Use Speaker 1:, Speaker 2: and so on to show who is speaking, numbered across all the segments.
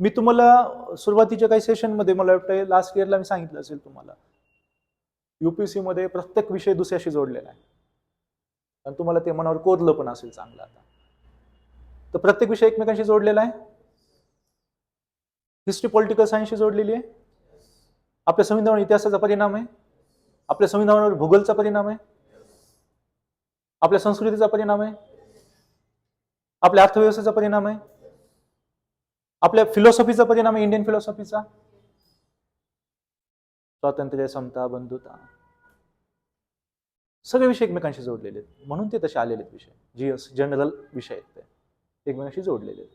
Speaker 1: मी तुम्हाला सुरुवातीच्या काही सेशनमध्ये मला वाटतं लास्ट इयरला मी सांगितलं असेल तुम्हाला. युपीएससी मध्ये प्रत्येक विषय दुसऱ्याशी जोडलेला आहे. आणि तुम्हाला ते मनावर कोरलं पण असेल चांगलं आता. तर प्रत्येक विषय एकमेकांशी जोडलेला आहे. हिस्ट्री पॉलिटिकल सायन्सशी जोडलेली आहे. आपल्या संविधानावर इतिहासाचा परिणाम आहे. आपल्या संविधानावर भूगोलचा परिणाम आहे. आपल्या संस्कृतीचा परिणाम आहे. आपल्या अर्थव्यवस्थेचा परिणाम आहे. आपल्या फिलॉसॉफीचा परिणाम आहे इंडियन फिलॉसॉफीचा स्वातंत्र्य समता बंधुता. सगळे विषय एकमेकांशी जोडलेले आहेत. म्हणून ते तसे आलेले आहेत विषय. जी एस जनरल विषय आहेत ते. एकमेकांशी जोडलेले आहेत.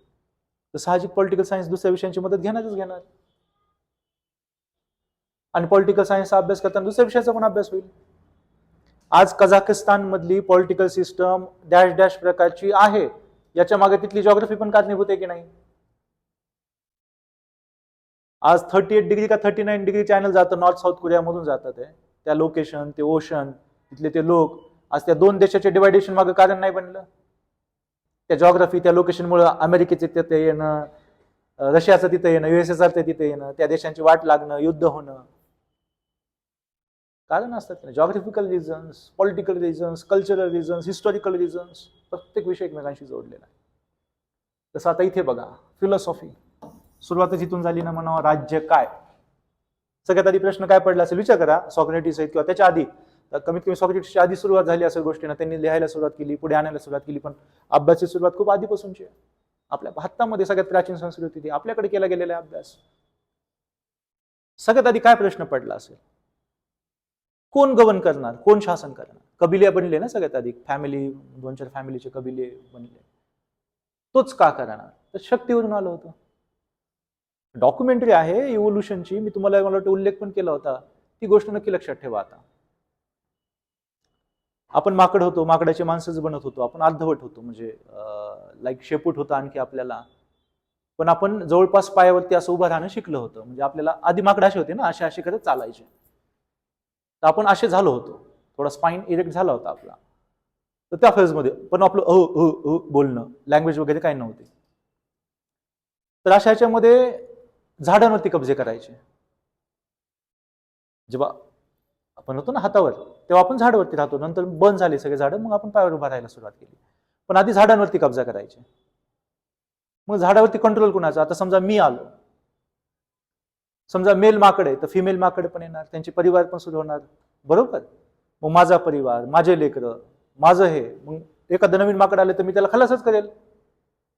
Speaker 1: तर साहजिक पॉलिटिकल सायन्स दुसऱ्या विषयांची मदत घेणारच घेणार. आणि पॉलिटिकल सायन्सचा अभ्यास करताना दुसऱ्या विषयाचा पण अभ्यास होईल. आज कझाकिस्तानमधली पॉलिटिकल सिस्टम डॅश डॅश प्रकारची आहे. याच्या मागे तिथली जॉग्रफी पण कारणीभूत आहे की नाही? आज थर्टी एट डिग्री का थर्टी नाईन डिग्री चॅनल जातं नॉर्थ साऊथ कोरियामधून जातं ते. त्या लोकेशन ते ओशन तिथले ते लोक. आज त्या दोन देशाचे डिवायडेशन मागं कारण नाही बनलं. त्या जॉग्रफी त्या लोकेशनमुळं अमेरिकेचे तिथे येणं रशियाचं तिथे येणं युएसएसआरचं तिथे येणं त्या देशांची वाट लागणं युद्ध होणं. कारण असतात geographical reasons political reasons cultural reasons historical reasons प्रत्येक विषय एकमेकांशी जोडलेला आहे. तसं आता इथे बघा फिलॉसॉफी सुरुवातच इथून झाली ना म्हणावं राज्य काय? सगळ्यात आधी प्रश्न काय पडला असेल विचार करा सॉक्रेटिस आहेत किंवा त्याच्या आधी. कमीत कमी सॉक्रेटिसच्या आधी सुरुवात झाली असेल गोष्टीनं त्यांनी लिहायला सुरुवात केली पुढे आणायला सुरुवात केली पण अभ्यासाची सुरुवात खूप आधीपासूनची आहे. आपल्या भारतामध्ये सगळ्यात प्राचीन संस्कृती ती आपल्याकडे केला गेलेला आहे अभ्यास. सगळ्यात आधी काय प्रश्न पडला असेल? कोण गवन करणार? कोण शासन करणार? कबिले बनले ना सगळ्यात आधी फॅमिली दोन चार फॅमिलीचे कबिले बनले. तोच का करणार? तर शक्तीवरून आलं होतं. डॉक्युमेंटरी आहे इव्होल्युशनची मी तुम्हाला मला वाटतं उल्लेख पण केला होता. ती गोष्ट नक्की लक्षात ठेवा आता. आपण माकड होतो माकडाचे माणसंच बनत होतो. आपण अर्धवट होतो. म्हणजे लाईक शेपूट होतं आणखी आपल्याला. पण आपण जवळपास पायावरती असं उभं राहणं शिकलं होतं. म्हणजे आपल्याला आधी माकड असे होते ना असे असे करत चालायचे. तर आपण असे झालो होतो. थोडा स्पाईन इरेक्ट झाला होता आपला. तर त्या फेजमध्ये पण आपलं अ अ अ बोलणं लँग्वेज वगैरे काही नव्हते. तर अशा ह्याच्यामध्ये झाडांवरती कब्जे करायचे. जेव्हा आपण होतो ना हातावर तेव्हा आपण झाडावरती राहतो. नंतर बंद झाले सगळे झाडं मग आपण पायावर उभा राहायला सुरुवात केली. पण आधी झाडांवरती कब्जा करायचे. मग झाडावरती कंट्रोल कुणाचा? आता समजा मी आलो. समजा मेल माकड आहे तर फिमेल माकड पण येणार त्यांचे परिवार पण सुरू होणार. बरोबर? मग माझा परिवार माझे लेकरं माझं हे. मग एखादं नवीन माकड आलं तर मी त्याला खलासच करेल.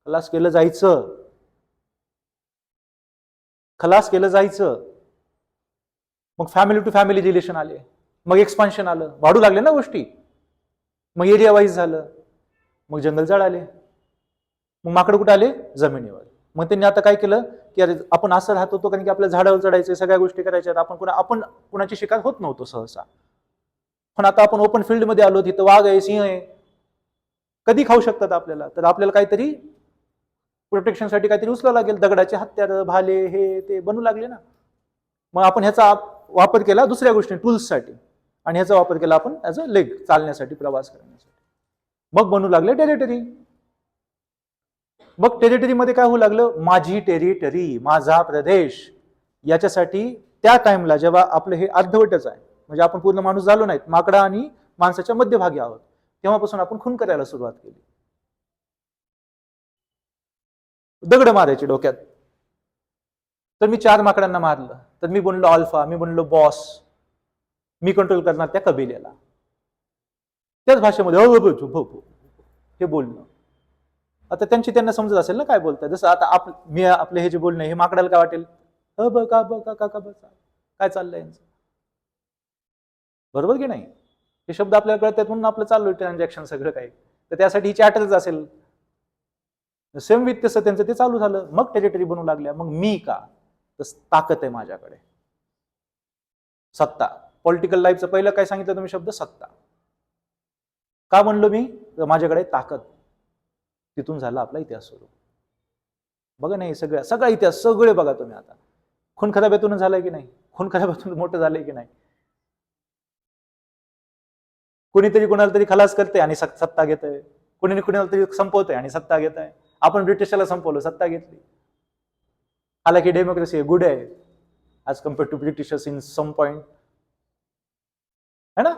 Speaker 1: खलास केलं जायचं. खलास केलं जायचं. मग फॅमिली टू फॅमिली रिलेशन आले. मग एक्सपान्शन आलं. वाढू लागले ना गोष्टी? मग एरिया वाईज झालं. मग जंगल झाड आले. मग माकड कुठं आले? जमिनीवर. मग त्यांनी आता काय केलं? की अरे आपण असं राहत होतो कारण की आपल्या झाडावर चढायचं सगळ्या गोष्टी करायच्या. आपण कुणा आपण कुणाची शिकार होत नव्हतो सहसा. पण आता आपण ओपन फील्डमध्ये आलो. तिथं वाघ आहे सिंह आहे. कधी खाऊ शकतात आपल्याला? तर आपल्याला काहीतरी प्रोटेक्शनसाठी काहीतरी उचलावं लागेल. दगडाचे हत्यार भाले हे ते बनू लागले ना. मग आपण ह्याचा वापर केला दुसऱ्या गोष्टी टूल्ससाठी आणि ह्याचा वापर केला आपण ॲज अ लेग चालण्यासाठी प्रवास करण्यासाठी. मग बनू लागले टेरिटरी मग टेरिटरीमध्ये काय होऊ लागलं? माझी टेरिटरी माझा प्रदेश. याच्यासाठी त्या टाइमला जेव्हा आपलं हे अर्धवटच आहे म्हणजे आपण पूर्ण माणूस झालो नाहीत माकडा आणि माणसाच्या मध्यभागी आहोत तेव्हापासून आपण खून करायला सुरुवात केली. दगड मारायची डोक्यात. तर मी चार माकडांना मारलं. तर मी बनलो अल्फा मी बनलो बॉस मी कंट्रोल करणार त्या कबिल्याला. त्याच भाषेमध्ये हे बोलणं. आता त्यांची त्यांना समजत असेल ना काय बोलताय. जसं आता आप मी आपले हे जे बोलणं हे माकडाला काय वाटेल? अ ब का ब का का का ब काय चाललंय? यांचं बरोबर की नाही? हे शब्द आपल्याला कळतात म्हणून आपलं चालू ट्रान्झॅक्शन सगळं काही. तर त्यासाठी ही चॅटरच असेल. सेम विथ त्यांचं ते चालू झालं. मग टेरिटरी बनू लागल्या. मग मी का? तर ताकद आहे माझ्याकडे. सत्ता. पॉलिटिकल लाईफचं पहिलं काय सांगितलं तुम्ही शब्द? सत्ता. का म्हणलो मी? तर माझ्याकडे ताकद. तिथून झाला आपला इतिहास सुरू बघा नाही सगळ्या सगळा. इतिहास सगळे बघा तुम्ही आता. खून खराब्यातून झालाय की नाही? खून खराब्यातून मोठं झालंय की नाही? कुणीतरी कुणाला तरी खलास करते आणि सत्ता घेत आहे कुणाला तरी संपवतंय आणि सत्ता घेत आहे आपण ब्रिटिशाला संपवलं सत्ता घेतली. हालांकि डेमोक्रेसी गुड आहे as compare to Britishers in some point है ना?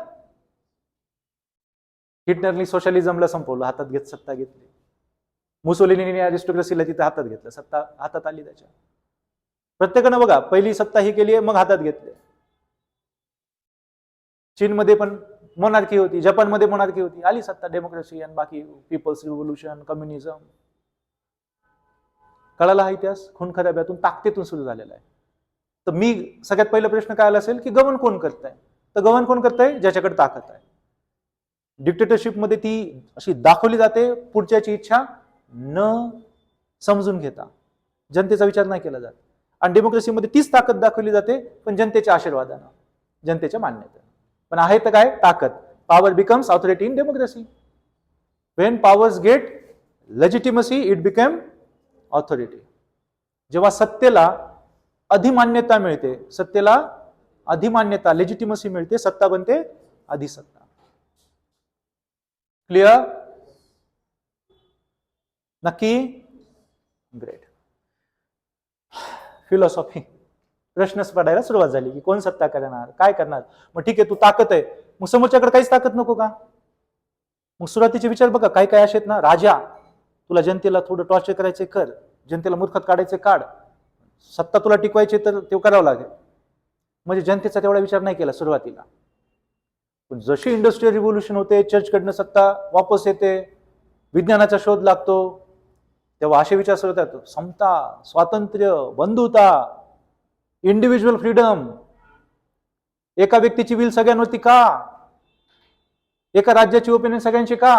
Speaker 1: हिटलरनी सोशलिझमला संपवलं हातात घेत सत्ता घेतली. मुसोलिनीने अरिस्टोक्रेसीला तिथे हातात घेतलं सत्ता हातात आली त्याच्या. प्रत्येकानं बघा पहिली सत्ता ही केली आहे मग हातात घेतले चीनमध्ये पण मोनार्की होती जपानमध्ये मोनार्की होती आली सत्ता डेमोक्रेसी आणि बाकी पीपल्स रिव्होल्युशन कम्युनिझम कळाला हा इतिहास खून खराब्यातून ताकदीतून सुरू झालेला आहे. तर मी सगळ्यात पहिला प्रश्न काय आला असेल की गवन कोण करत आहे? तर गवन कोण करताय ज्याच्याकडे ताकद आहे. डिक्टेटरशिपमध्ये ती अशी दाखवली जाते पुढच्याची इच्छा न समजून घेता. जनतेचा विचार नाही केला जात. आणि डेमोक्रेसीमध्ये तीच ताकद दाखवली जाते पण जनतेच्या आशीर्वादानं जनतेच्या मान्यतेनं. पण आहे तर काय? ताकद. Power becomes authority in democracy when powers get legitimacy it become authority जेव्हा सत्तेला अधिमान्यता मिळते सत्तेला अधिमान्यता लेजिटिमसी मिळते सत्ता बनते अधिसत्ता. क्लिअर नक्की? ग्रेट फिलॉसॉफी प्रश्नच पडायला सुरुवात झाली की कोण सत्ता करणार काय करणार? मग ठीक आहे तू ताकद आहे. मग समोरच्याकडे काहीच ताकद नको का? मग सुरुवातीचे विचार बघा काय काय असे आहेत ना? राजा. तुला जनतेला थोडं टॉर्चर करायचे कर. जनतेला मूर्खात काढायचे काढ. सत्ता तुला टिकवायची तर ते करावं लागेल. म्हणजे जनतेचा तेवढा विचार नाही केला सुरुवातीला. पण जशी इंडस्ट्रीयल रिव्होल्युशन होते चर्चकडनं सत्ता वापस येते विज्ञानाचा शोध लागतो तेव्हा असे विचार सुरू होतात समता स्वातंत्र्य बंधुता इंडिव्हिज्युअल फ्रीडम एका व्यक्तीची विल सगळ्यांवरती का? एका राज्याची ओपिनियन सगळ्यांची का?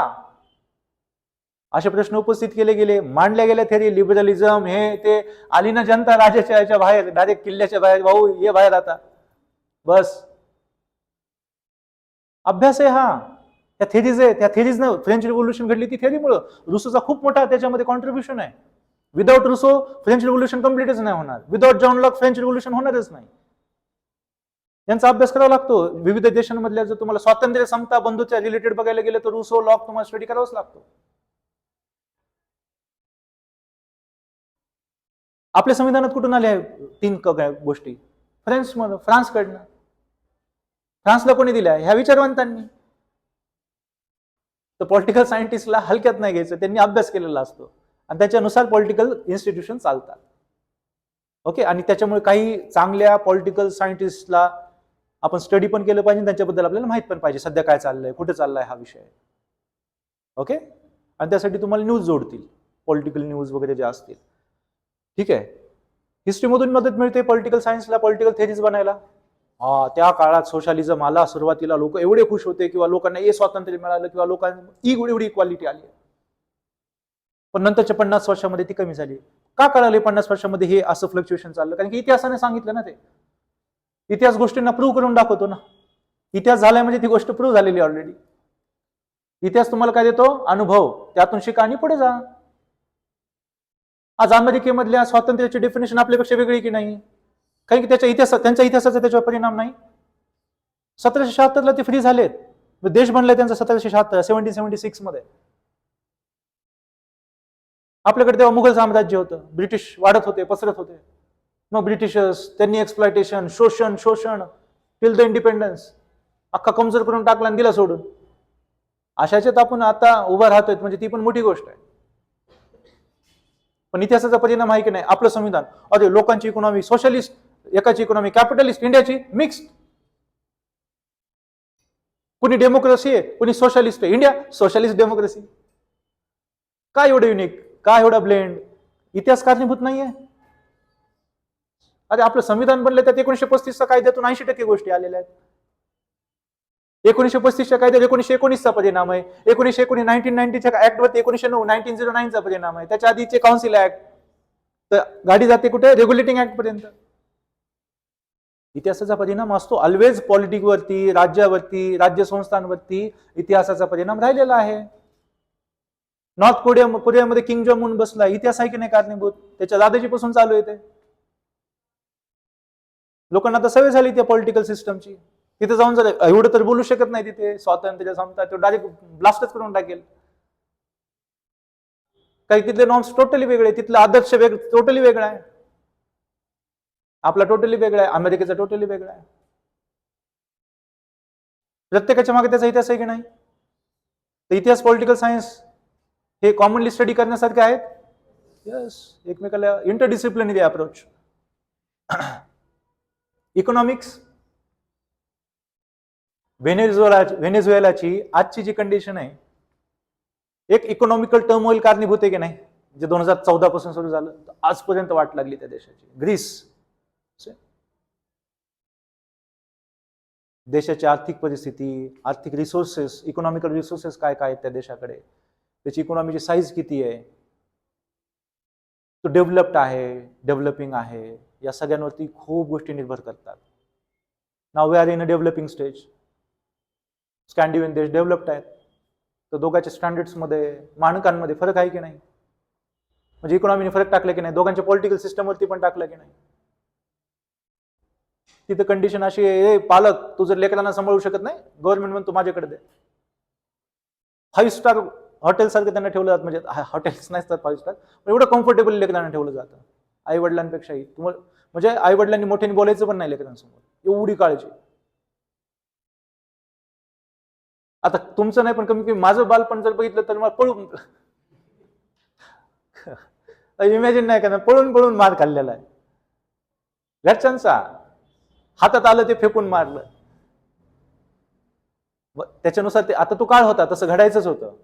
Speaker 1: असे प्रश्न उपस्थित केले गेले. मांडल्या गेल्या थेरी लिबरलिझम हे ते आली ना जनता राजाच्या याच्या बाहेर डायरेक्ट किल्ल्याच्या बाहेर भाऊ ये बाहेर आता. बस. अभ्यास आहे हा. त्या थेरीज आहे. त्या थेरीजनं फ्रेंच रिव्होल्युशन घडली ती थेरीमुळं रुसोचा खूप मोठा त्याच्यामध्ये कॉन्ट्रीब्युशन आहे. विदाउट रुसो फ्रेंच रिव्होल्युशन कम्प्लीटच नाही होणार. Without John Locke French revolution होणारच नाही. यांचा अभ्यास करावा लागतो. विविध देशांमधल्या जर तुम्हाला स्वातंत्र्य समता बंधूच्या रिलेटेड बघायला गेलं तर रुसो लॉक तुम्हाला स्टडी करावाच लागतो. आपल्या संविधानात कुठून आल्या तीन क- काय गोष्टी? फ्रान्स फ्रान्सकडनं. फ्रान्सला कोणी दिल्या? ह्या विचारवंतांनी. तर पॉलिटिकल सायंटिस्टला हलक्यात नाही घ्यायचं. त्यांनी अभ्यास केलेला असतो. आणि त्याच्यानुसार पॉलिटिकल इन्स्टिट्यूशन चालतात. ओके आणि त्याच्यामुळे काही चांगल्या पॉलिटिकल सायंटिस्टला आपण स्टडी पण केलं पाहिजे. त्यांच्याबद्दल आपल्याला माहीत पण पाहिजे. सध्या काय चाललंय? कुठे चाललाय हा विषय? ओके आणि त्यासाठी तुम्हाला न्यूज जोडतील. पॉलिटिकल न्यूज वगैरे ज्या असतील. ठीक आहे. हिस्ट्रीमधून मदत मिळते पॉलिटिकल सायन्सला पॉलिटिकल थेरीज बनायला. हा त्या काळात सोशालिझम आला सुरुवातीला लोक एवढे खुश होते किंवा लोकांना ए स्वातंत्र्य मिळालं किंवा लोकांना ई एवढी इक्वालिटी आली. पण नंतरच्या पन्नास वर्षामध्ये ती कमी झाली. का कळाले पन्नास वर्षामध्ये हे असं फ्लक्च्युएशन चाललं? कारण की इतिहासाने सांगितलं ना ते. इतिहास गोष्टींना प्रूव्ह करून दाखवतो ना. इतिहास झालाय म्हणजे ती गोष्ट प्रूव्ह झालेली ऑलरेडी इतिहास तुम्हाला काय देतो? अनुभव. त्यातून शिका आणि पुढे जा. आज अमेरिकेमधल्या स्वातंत्र्याची डेफिनेशन आपल्यापेक्षा वेगळी की नाही? कारण की त्याच्या इतिहास त्यांच्या इतिहासाचा त्याच्यावर परिणाम नाही. सतराशे शहात्तरला ते फ्री झालेत. देश बनलाय त्यांचा सतराशे शहात्तर सेव्हन्टीन सेव्हन्टी सिक्समध्ये. आपल्याकडे तेव्हा मुघल साम्राज्य होतं. ब्रिटिश वाढत होते पसरत होते. मग ब्रिटिशर्स त्यांनी एक्सप्लॉयटेशन शोषण शोषण टिल द इंडिपेंडन्स अख्खा कमजोर करून टाकला आणि दिला सोडून. अशाच्यात आपण आता उभा राहतोय म्हणजे ती पण मोठी गोष्ट आहे. पण इतिहासाचा परिणाम आहे की नाही? आपलं संविधान. अरे लोकांची इकॉनॉमी सोशलिस्ट एकाची इकॉनॉमी कॅपिटलिस्ट इंडियाची मिक्स कुणी डेमोक्रेसी आहे कुणी सोशलिस्ट आहे. इंडिया सोशलिस्ट डेमोक्रेसी काय एवढं युनिक काय एवढं ब्लेंड इतिहास कारणीभूत नाहीये. अरे आपलं संविधान बनलं त्यात एकोणीशे पस्तीसच्या कायद्यातून ऐंशी टक्के गोष्टी आलेल्या आहेत. एकोणीशे पस्तीसच्या कायद्यात एकोणीशे एकोणीसचा परिणाम आहे. एकोणीशे एकोणीस नाईन्टीन नाईन्टीच्या ऍक्टवरती एकोणीशे नऊ नाईन्टीन झिरो नाईनचा परिणाम आहे. त्याच्या आधीचे काउन्सिल ऍक्ट तर गाडी जाते कुठे? रेग्युलेटिंग ऍक्ट पर्यंत. इतिहासाचा परिणाम असतो ऑलवेज पॉलिटिकवरती राज्यावरती राज्य संस्थांवरती इतिहासाचा परिणाम राहिलेला आहे. नॉर्थ कोरिया कोरियामध्ये किंग जॉम म्हणून बसला. इतिहास आहे की नाही कारणीभूत? त्याच्या दादाजी पासून चालू येते लोकांना आता सवय झाली त्या पॉलिटिकल सिस्टमची तिथे जाऊन जर एवढं तर बोलू शकत नाही तिथे. स्वातंत्र्य समता तो डायरेक्ट ब्लास्टच करून टाकेल. काही तिथले नॉर्म्स टोटली वेगळे तिथला आदर्श वेग टोटली वेगळा आहे. आपला टोटली वेगळा आहे. अमेरिकेचा टोटली वेगळा आहे. प्रत्येकाच्या मागे त्याचा इतिहास आहे की नाही? तर इतिहास पॉलिटिकल सायन्स हे कॉमनली स्टडी करण्यासारखे आहेत? यस एकमेकाला इंटरडिसिप्लिनरी अप्रोच इकॉनॉमिक्स व्हेनेझुएला व्हेनेझुएलाची आजची जी कंडिशन आहे एक इकॉनॉमिकल टर्मोईल कारणीभूत आहे की नाही जे दोन हजार चौदा पासून सुरू झालं आजपर्यंत वाट लागली त्या देशाची. ग्रीस. देशाची आर्थिक परिस्थिती आर्थिक रिसोर्सेस इकॉनॉमिकल रिसोर्सेस काय काय आहेत त्या देशाकडे त्याची इकॉनॉमीची साईज किती आहे तो डेव्हलप्ड आहे डेव्हलपिंग आहे या सगळ्यांवरती खूप गोष्टी निर्भर करतात. Now we are in a developing stage Scandinavian देश डेव्हलप्ड आहेत. तर दोघांच्या स्टँडर्ड्समध्ये मानकांमध्ये फरक आहे की नाही? म्हणजे इकॉनॉमीने फरक टाकला की नाही? दोघांच्या पॉलिटिकल सिस्टमवरती पण टाकलं की नाही? तिथं कंडिशन अशी आहे "ए, पालक तू जर लेकरांना सांभाळू शकत नाही गव्हर्नमेंट म्हणून तू माझ्याकडे दे. फाईव्ह स्टार हॉटेल सारखं त्यांना ठेवलं जातं. म्हणजे हॉटेल्स नाही असतात फाईव्ह स्टार पण एवढं कम्फर्टेबल लेकरांना ठेवलं जातं. आई वडिलांपेक्षाही तुम्हाला म्हणजे आई वडिलांनी मोठ्याने बोलायचं पण नाही लेकरांसमोर. एवढी काळजी. आता तुमचं नाही पण कमी कमी माझं बालपण जर बघितलं तर मला पळून इमॅजिन नाही का पळून पळून मार खाल्लेला आहे. घरच्यांचा हातात आलं ते फेकून मारलं. त्याच्यानुसार ते आता तो काळ होता तसं घडायचंच होतं.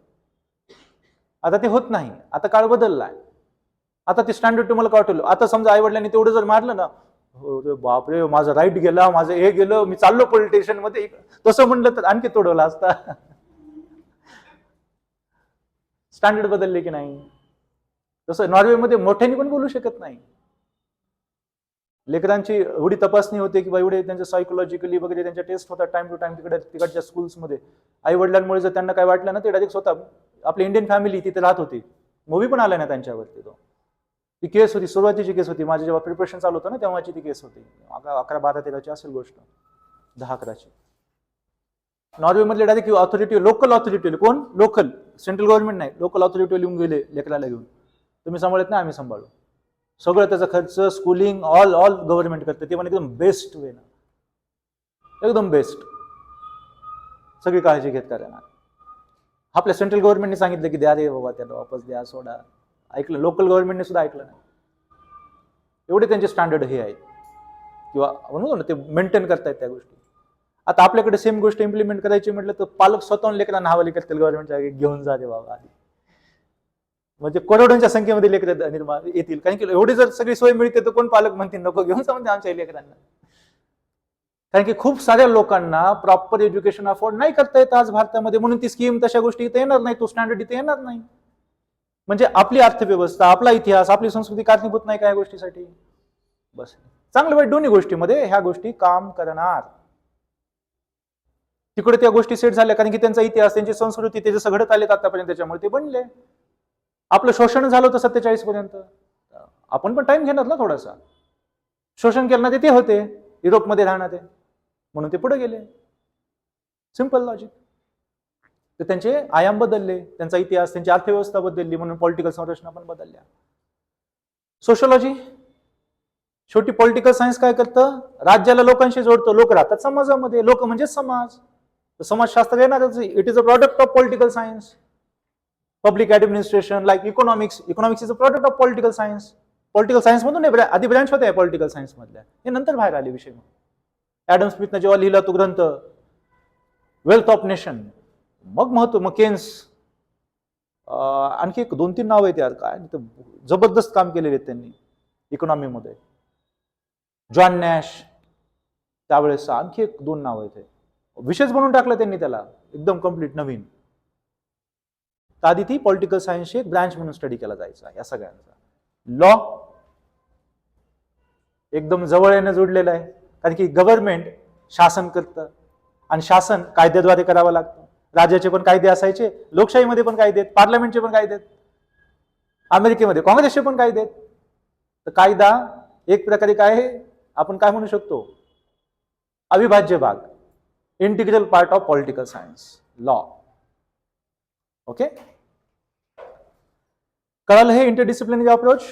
Speaker 1: आता ते होत नाही. आता काळ बदललाय. आता ते स्टँडर्ड तुम्हाला काय वाटलं? आता समजा आईवडिलांनी तेवढं जर मारलं ना हो रे बापरे माझं राईट गेला माझं हे गेलं मी चाललो पोलीसमध्ये. तसं म्हणलं तर आणखी तोडवलं असता. स्टँडर्ड बदलले की नाही? तसं नॉर्वेमध्ये मोठ्याने पण बोलू शकत नाही. लेकरांची एवढी तपासणी होते की एवढे त्यांच्या सायकोलॉजिकली वगैरे त्यांच्या टेस्ट होतात टाइम टू टाइम तिकडे तिकडच्या स्कूल्समध्ये आई वडिलांमुळे जर त्यांना काय वाटलं ना ते डायरेक्ट स्वतः आपली इंडियन फॅमिली तिथे राहत होती. मूवी पण आला ना त्यांच्यावरती तो. ती केस होती सुरुवातीची केस होती. माझी जेव्हा प्रिपरेशन चालू होतं ना तेव्हाची ती केस होती. अकरा अकरा बारा तेराची असेल गोष्ट. दहा अकराची. नॉर्वेमधले डायरेक्ट ऑथॉरिटी लोकल ऑथॉरिटी कोण? लोकल सेंट्रल गव्हर्नमेंट नाही. लोकल ऑथॉरिटी लिहून गेले लेकराला घेऊन. तुम्ही सांभाळत नाही आम्ही सांभाळू. सगळं त्याचा खर्च स्कूलिंग ऑल ऑल गव्हर्नमेंट करते. ते पण एकदम बेस्ट वे ना. एकदम बेस्ट सगळी काळजी घेत करणार आपल्या सेंट्रल गव्हर्नमेंटने सांगितलं की द्या रे बाबा त्याला वापस द्या सोडा. ऐकलं. लोकल गव्हर्नमेंटने सुद्धा ऐकलं नाही. एवढे त्यांचे स्टँडर्ड हे आहेत. किंवा म्हणू ना ते मेंटेन करतायत त्या गोष्टी. आता आपल्याकडे सेम गोष्ट इम्प्लिमेंट करायची म्हटलं तर पालक स्वतःहून लेकरांना हवाली करतील गव्हर्नमेंटच्या घेऊन जा दे बाबा. आधी म्हणजे करोडोंच्या संख्येमध्ये लेकर निर्माण येतील. कारण की एवढी जर सगळी सोय मिळते तर कोण पालक म्हणतील? नको घेऊन जा म्हणते आमच्या लेकरांना. कारण की खूप साऱ्या लोकांना प्रॉपर एज्युकेशन अफोर्ड नाही करता येत आज भारतामध्ये. म्हणून ती स्कीम तशा गोष्टी इथे येणार नाही. तो स्टँडर्ड इथे येणार नाही. म्हणजे आपली अर्थव्यवस्था आपला इतिहास आपली संस्कृती कारणीभूत नाही काय गोष्टीसाठी? बस. चांगलं वाईट दोन्ही गोष्टीमध्ये ह्या गोष्टी काम करणार. तिकडे त्या गोष्टी सेट झाल्या कारण की त्यांचा इतिहास त्यांची संस्कृती ते जसं घडत आलेत आतापर्यंत त्याच्यामुळे ते बनले. आपलं शोषण झालं होतं सत्तेचाळीस पर्यंत आपण पण टाइम घेणार ना थोडासा. शोषण करणारे ते होते. युरोपमध्ये राहणार. ते म्हणून ते पुढे गेले. सिंपल लॉजिक तर त्यांचे आयाम बदलले त्यांचा इतिहास त्यांची अर्थव्यवस्था बदलली म्हणून पॉलिटिकल संरचना पण बदलल्या. सोशोलॉजी शेवटी पॉलिटिकल सायन्स काय करतं? राज्याला लोकांशी जोडतं. लोक राहतात समाजामध्ये. लोक म्हणजे समाज. तर समाजशास्त्र येणारच it is a product of political science public administration like economics economics is a product of political science political science मधून आधी ब्रँच होत्या पॉलिटिकल सायन्स मधल्या. हे नंतर बाहेर आले विषय मग. ऍडम स्मिथनं जेव्हा लिहिला तो ग्रंथ वेल्थ ऑफ नेशन मग महत्त्व मग केन्स आणखी एक दोन तीन नाव आहेत यार काय? जबरदस्त काम केलेले आहेत त्यांनी इकॉनॉमीमध्ये जॉन नॅश त्यावेळेस आणखी एक दोन नाव आहेत विशेष विषयच बनवून टाकलं त्यांनी त्याला एकदम कंप्लीट नवीन. तर आधी ती पॉलिटिकल सायन्सची एक ब्रँच म्हणून स्टडी केला जायचा या सगळ्यांचा. लॉ एकदम जवळ येणं जोडलेलं आहे. कारण की गव्हर्नमेंट शासन करतं आणि शासन कायद्याद्वारे करावं लागतं. राज्याचे पण कायदे असायचे लोकशाहीमध्ये पण कायदे आहेत पार्लमेंटचे पण कायदे आहेत अमेरिकेमध्ये काँग्रेसचे पण कायदे आहेत. तर कायदा एक प्रकारे काय आहे? आपण काय म्हणू शकतो? अविभाज्य भाग. Integral part of political science law okay कळालं हे इंटरडिसिप्लिनरी अप्रोच